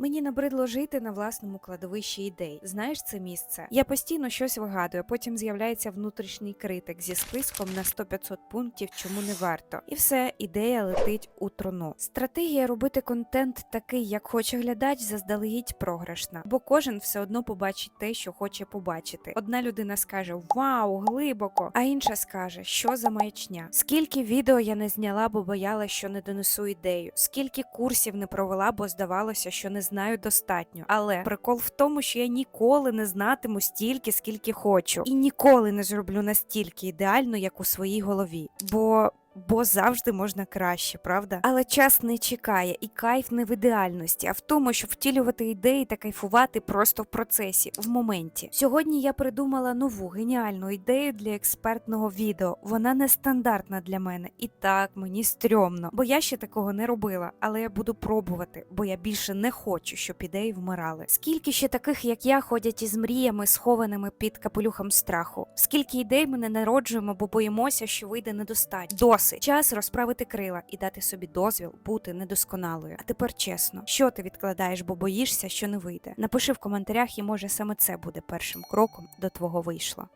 Мені набридло жити на власному кладовищі ідей. Знаєш це місце? Я постійно щось вигадую, потім з'являється внутрішній критик зі списком на 100-500 пунктів, чому не варто. І все, ідея летить у трону. Стратегія робити контент такий, як хоче глядач, заздалегідь програшна, бо кожен все одно побачить те, що хоче побачити. Одна людина скаже Вау, глибоко, а інша скаже, що за маячня. Скільки відео я не зняла, бо боялась, що не донесу ідею, скільки курсів не провела, бо здавалося, що не знаю достатньо. Але прикол в тому, що я ніколи не знатиму стільки, скільки хочу, і ніколи не зроблю настільки ідеально, як у своїй голові. Бо. Бо завжди можна краще, правда? Але час не чекає, і кайф не в ідеальності, а в тому, щоб втілювати ідеї та кайфувати просто в процесі, в моменті. Сьогодні я придумала нову геніальну ідею для експертного відео. Вона нестандартна для мене, і так мені стрьомно, бо я ще такого не робила, але я буду пробувати, бо я більше не хочу, щоб ідеї вмирали. Скільки ще таких, як я, ходять із мріями, схованими під капелюхом страху? Скільки ідей ми не народжуємо, бо боїмося, що вийде недостатньо. Досить час розправити крила і дати собі дозвіл бути недосконалою. А тепер чесно, що ти відкладаєш, бо боїшся, що не вийде? Напиши в коментарях, і може саме це буде першим кроком до твого вийшла.